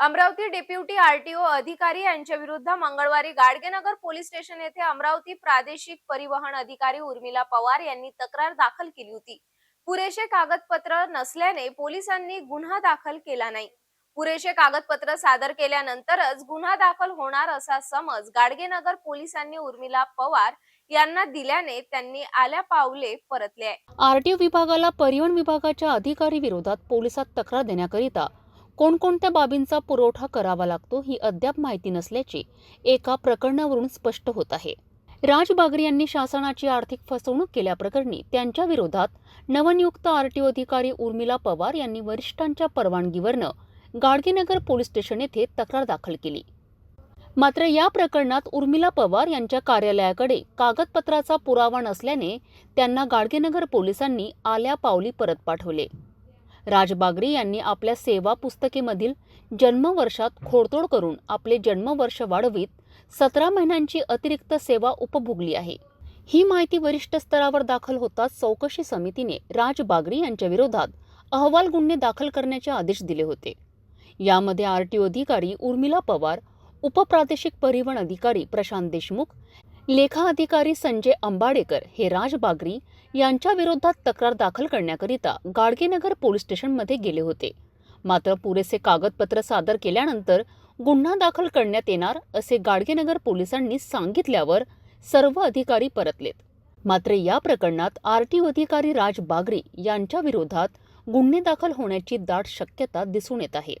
Amravati deputy RTO अधिकारी यांच्या विरुद्ध मंगळवारी गाडगेनगर पोलीस स्टेशन येथे अमरावती प्रादेशिक परिवहन अधिकारी उर्मिला पवार यांनी तक्रार दाखल केली होती. पुरेसे कागदपत्र नसल्याने पोलिसांनी गुन्हा दाखल केला नाही. पुरेसे कागदपत्र सादर केल्यानंतरच गुन्हा दाखल होणार असा समज गाडगेनगर पोलिसांनी उर्मिला पवार यांना दिल्याने त्यांनी आल्या पावले परतले आहे. आरटीओ विभागाला परिवहन विभागाच्या अधिकारी विरोधात पोलिसात तक्रार देण्याकरिता कोणकोणत्या बाबींचा पुरवठा करावा लागतो ही अद्याप माहिती नसल्याचे एका प्रकरणावरून स्पष्ट होत आहे. राज बागरी यांनी शासनाची आर्थिक फसवणूक केल्याप्रकरणी त्यांच्या विरोधात नवनियुक्त आरटीओ अधिकारी उर्मिला पवार यांनी वरिष्ठांच्या परवानगीवरनं गाडगेनगर पोलीस स्टेशन येथे तक्रार दाखल केली. मात्र या प्रकरणात उर्मिला पवार यांच्या कार्यालयाकडे कागदपत्राचा पुरावा नसल्याने त्यांना गाडगेनगर पोलिसांनी आल्या पावली परत पाठवले. राजबागरी यांनी आपल्या सेवा पुस्तकेमधील जन्मवर्षात खोडतोड करून आपले जन्मवर्ष वाढवीत सतरा महिन्यांची अतिरिक्त सेवा उपभोगली आहे. ही माहिती वरिष्ठ स्तरावर दाखल होताच चौकशी समितीने राजबागरी यांच्या विरोधात अहवाल गुन्हे दाखल करण्याचे आदेश दिले होते. यामध्ये आर टी अधिकारी उर्मिला पवार उपप्रादेशिक परिवहन अधिकारी प्रशांत देशमुख लेखा अधिकारी संजय अंबाडेकर हे राजबागरी यांच्याविरोधात यांच्या विरोधात तक्रार दाखल करण्याकरिता गाडगेनगर पोलीस स्टेशनमध्ये गेले होते. मात्र पुरेसे कागदपत्र सादर केल्यानंतर गुन्हा दाखल करण्यात येणार असे गाडगेनगर पोलिसांनी सांगितल्यावर सर्व अधिकारी परतलेत. मात्र या प्रकरणात आरटीओ अधिकारी राज बागरी यांच्या विरोधात गुन्हे दाखल होण्याची दाट शक्यता दिसून येत आहे.